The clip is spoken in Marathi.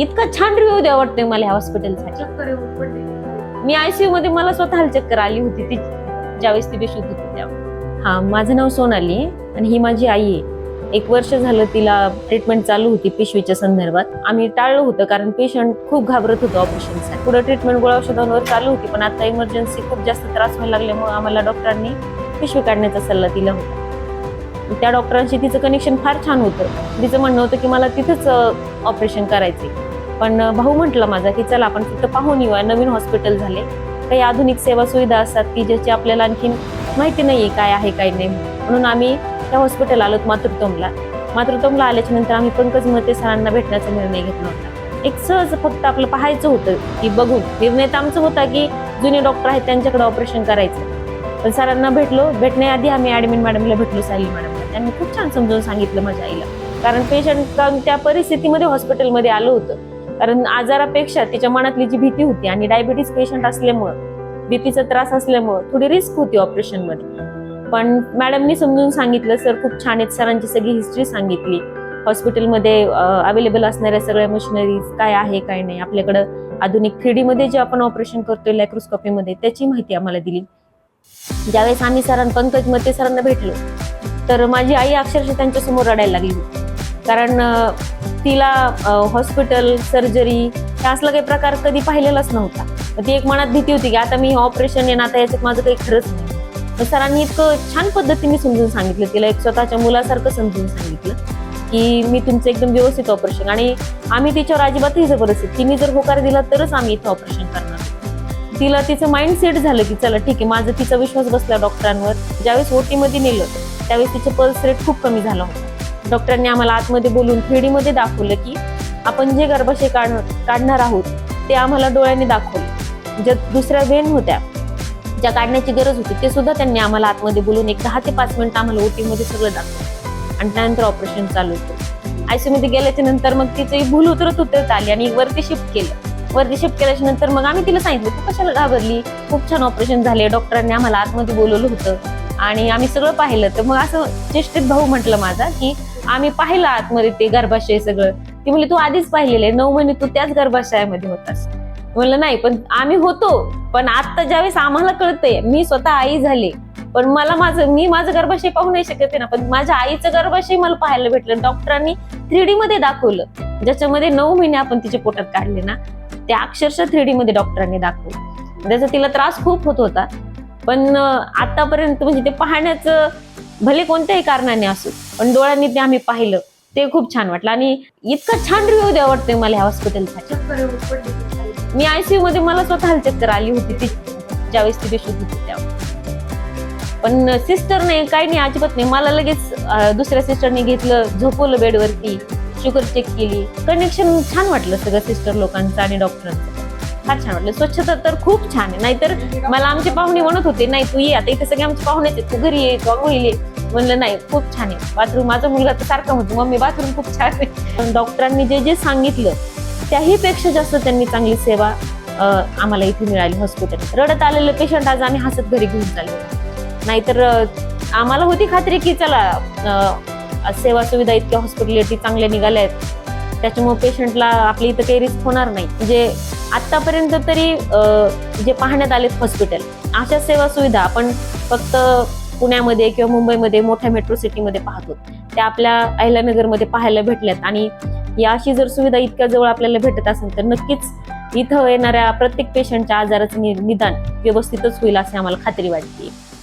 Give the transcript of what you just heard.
इतका छान रिव्ह्यू द्या वाटतंय मला ह्या हॉस्पिटलसाठी चक्कर येऊन पडले. मी आयसीयू मध्ये मला स्वतःला चक्कर आली होती ती ज्यावेळेस ती बेशुद्ध होती त्यावेळेस हा माझं नाव सोनाली आहे आणि ही माझी आई आहे. एक वर्ष झालं तिला ट्रीटमेंट चालू होती पिशवीच्या संदर्भात. आम्ही टाळलं होतं कारण पेशंट खूप घाबरत होतं ऑपरेशनसाठी पुढे ट्रीटमेंट गोळ्या औषधांवर चालू होती पण आता इमर्जन्सी खूप जास्त त्रास व्हायला लागल्यामुळे आम्हाला डॉक्टरांनी पिशवी काढण्याचा सल्ला दिला होता. त्या डॉक्टरांशी तिचं कनेक्शन फार छान होतं. तिचं म्हणणं होतं की मला तिथंच ऑपरेशन करायचंय. पण भाऊ म्हटला माझा की चला आपण फक्त पाहून येऊया. नवीन हॉस्पिटल झाले. काही आधुनिक सेवा सुविधा असतात की ज्याची आपल्याला आणखीन माहिती नाही आहे काय आहे काय नाही. म्हणून आम्ही त्या हॉस्पिटल आलो मातृत्वमला. मातृत्वमला आल्याच्यानंतर आम्ही पंकज मते सरांना भेटण्याचा निर्णय घेतला होता. एक सहज फक्त आपलं पाहायचं होतं की बघून. निर्णय तर आमचा होता की जुने डॉक्टर आहेत त्यांच्याकडे ऑपरेशन करायचं. पण सरांना भेटलो. भेटण्याआधी आम्ही ॲडमिन मॅडमला भेटलो सायली मॅडमला. त्यांनी खूप छान समजावून सांगितलं माझ्या आईला. कारण पेशंट त्या परिस्थितीमध्ये हॉस्पिटलमध्ये आलं होतं. कारण आजारापेक्षा तिच्या मनातली जी भीती होती आणि डायबिटीस पेशंट असल्यामुळं भीतीचा त्रास असल्यामुळं थोडी रिस्क होती ऑपरेशनमध्ये. पण मॅडमनी समजून सांगितलं सर खूप छान आहेत सरांची सगळी हिस्ट्री सांगितली. हॉस्पिटलमध्ये अवेलेबल असणाऱ्या सगळ्या मशिनरीज काय आहे काय नाही आपल्याकडं आधुनिक थ्री मध्ये जे आपण ऑपरेशन करतोय लॅक्रोस्कॉपीमध्ये त्याची माहिती आम्हाला दिली. ज्यावेळेस आम्ही सरां पंकज मते सरांना भेटलो तर माझी आई अक्षरशः त्यांच्यासमोर रडायला लागली. होती कारण तिला हॉस्पिटल सर्जरी असला काही प्रकार कधी पाहिलेलाच नव्हता. ती एक मनात भीती होती की आता मी ऑपरेशन येणार ना आता याच्यात माझं काही खरंच नाही. तर सरांनी इतकं छान पद्धतीने समजून सांगितलं तिला एक स्वतःच्या मुलासारखं समजून सांगितलं की मी तुमचं एकदम व्यवस्थित ऑपरेशन आणि आम्ही तिच्यावर अजिबातही जबरदस्ती तिने जर होकार दिला तरच आम्ही इथं ऑपरेशन करणार. तिला तिचं माइंड सेट झालं की चला ठीक आहे माझा तिचा विश्वास बसला डॉक्टरांवर ज्यावेळेस ओटीमध्ये नेलं त्यावेळेस तिचं पल्स रेट खूप कमी झाला होता. डॉक्टरांनी आम्हाला आतमध्ये बोलून थ्री मध्ये दाखवलं की आपण जे गर्भाशय काढ काढणार आहोत ते आम्हाला डोळ्याने दाखवलं. ज्या दुसऱ्या वेन होत्या ज्या काढण्याची गरज होती ते सुद्धा त्यांनी आम्हाला आतमध्ये बोलून एक दहा ते पाच मिनिटं आम्हाला ओटीमध्ये सगळं दाखवलं. आणि त्यानंतर ऑपरेशन चालू होतं. आयसीयू मध्ये गेल्याच्यानंतर मग तिचं भूल उतरत उतरत आली आणि वरती शिफ्ट केलं. वरती शिफ्ट केल्याच्यानंतर मग आम्ही तिला सांगितलं तू कशाला घाबरली? खूप छान ऑपरेशन झाले डॉक्टरांनी आम्हाला आतमध्ये बोलवलं होतं. आणि आम्ही सगळं पाहिलं. तर मग असं चेष्टेत भाऊ म्हटलं माझा की आम्ही पाहिलं आतमध्ये ते गर्भाशय सगळं. ती म्हणली तू आधीच पाहिलेलं आहे. नऊ महिने तू त्याच गर्भाशयामध्ये होतास. म्हणलं नाही पण आम्ही होतो. पण आता ज्यावेळेस आम्हाला कळतंय मी स्वतः आई झाले. पण मला माझं मी माझं गर्भाशय पाहू नाही शकत आहे ना. पण माझ्या आईचं गर्भाशय मला पाहायला भेटलं डॉक्टरांनी थ्री डी मध्ये दाखवलं. ज्याच्यामध्ये नऊ महिने आपण तिच्या पोटात काढले ना ते अक्षरशः थ्री डी मध्ये डॉक्टरांनी दाखवलं. त्याचा तिला त्रास खूप होत होता. पण आतापर्यंत म्हणजे ते पाहण्याचं भले कोणत्याही कारणाने असो पण डोळ्यांनी ते आम्ही पाहिलं. ते खूप छान वाटलं. आणि इतका छान रिव्ह्यू द्या वाटतंय मला ह्या हॉस्पिटलसाठी मी आयसीयू मध्ये मला स्वतःला चक्कर आली होती ती ज्यावेळेस ती बेशुद्ध होती त्यावेळेस पण सिस्टर नाही काही नाही अजिबात नाही. मला लगेच दुसऱ्या सिस्टरने घेतलं झोपवलं बेडवरती शुगर चेक केली. कनेक्शन छान वाटलं सगळं सिस्टर लोकांचं आणि डॉक्टरांचं फार छान वाटलं. स्वच्छता तर खूप छान आहे. नाहीतर मला आमचे पाहुणे म्हणत होते नाही तू ये. आता इथे सगळे आमचे पाहुणेच आहेत. तू घरी ये तू म्हणलं नाही खूप छान आहे. बाथरूम माझा मुलगा तर सारखा म्हणतो मम्मी बाथरूम खूप छान आहे. पण डॉक्टरांनी जे जे सांगितलं त्याही पेक्षा जास्त त्यांनी चांगली सेवा आम्हाला इथे मिळाली हॉस्पिटल रडत आलेलं पेशंट आज आम्ही हसत घरी घेऊन चाललो. नाहीतर आम्हाला होती खात्री की चला सेवा सुविधा इतक्या हॉस्पिटॅलिटी चांगल्या निघाल्या आहेत. त्याच्यामुळे पेशंटला आपल्या इथं काही रिस्क होणार नाही. म्हणजे आतापर्यंत तरी जे पाहण्यात आलेत हॉस्पिटल अशा सेवा सुविधा आपण फक्त पुण्यामध्ये किंवा मुंबईमध्ये मोठ्या मेट्रो सिटीमध्ये पाहतो. त्या आपल्या अहिल्यानगरमध्ये पाहायला भेटल्यात. आणि या अशी जर सुविधा इतक्या जवळ आपल्याला भेटत असेल तर नक्कीच इथं येणाऱ्या प्रत्येक पेशंटच्या आजाराचं नि- निदान व्यवस्थितच होईल असे आम्हाला खात्री वाटते.